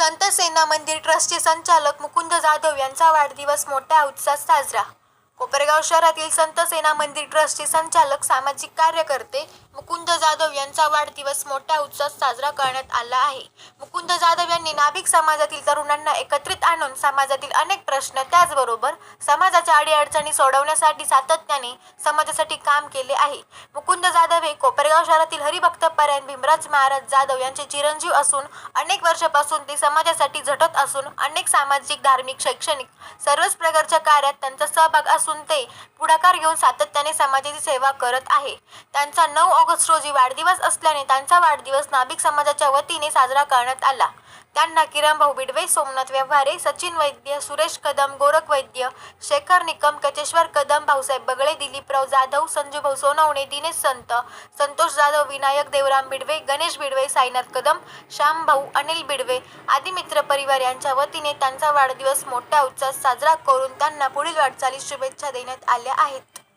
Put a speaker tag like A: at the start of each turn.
A: सेना मंदिर ट्रस्टचे संचालक मुकुंद जाधव यांचा वाढदिवस मोठ्या उत्साहात साजरा. कोपरगाव शहरातील संत सेना मंदिर ट्रस्टचे संचालक सामाजिक कार्यकर्ते मुकुंद जाधव यांचा वाढदिवस मोठ्या उत्साहात साजरा करण्यात आला आहे. मुकुंद जाधव यांनी नाभिक समाजातील तरुणांना एकत्रित आणून समाजातील अनेक प्रश्न त्याचबरोबर समाजाच्या अडीअडचणी सोडवण्यासाठी सातत्याने समाजासाठी काम केले आहे. मुकुंद जाधव हे कोपरगाव शहरातील हरिभक्त परायण भीमराज महाराज जाधव यांचे चिरंजीव असून अनेक वर्षापासून ते समाजासाठी झटत असून अनेक सामाजिक धार्मिक शैक्षणिक सर्वच प्रकारच्या कार्यात त्यांचा सहभाग असून ते पुढाकार घेऊन सातत्याने समाजाची सेवा करत आहे. त्यांचा नऊ ऑगस्ट रोजी वाढदिवस असल्याने त्यांचा वाढदिवस नाभिक समाजाच्या वतीने साजरा करण्यात आला. त्यांना किरणभाऊ बिडवे सोमनाथ व्यवहारे सचिन वैद्य सुरेश कदम गोरख वैद्य शेखर निकम कचेश्वर कदम भाऊसाहेब बगळे दिलीपराव जाधव संजूभाऊ सोनवणे दिनेश संत संतोष जाधव विनायक देवराम बिडवे गणेश बिडवे साईनाथ कदम श्यामभाऊ अनिल बिडवे आदी मित्र परिवार यांच्या वतीने त्यांचा वाढदिवस मोठ्या उत्साहात साजरा करून त्यांना पुढील वाटचालीस शुभेच्छा देण्यात आल्या आहेत.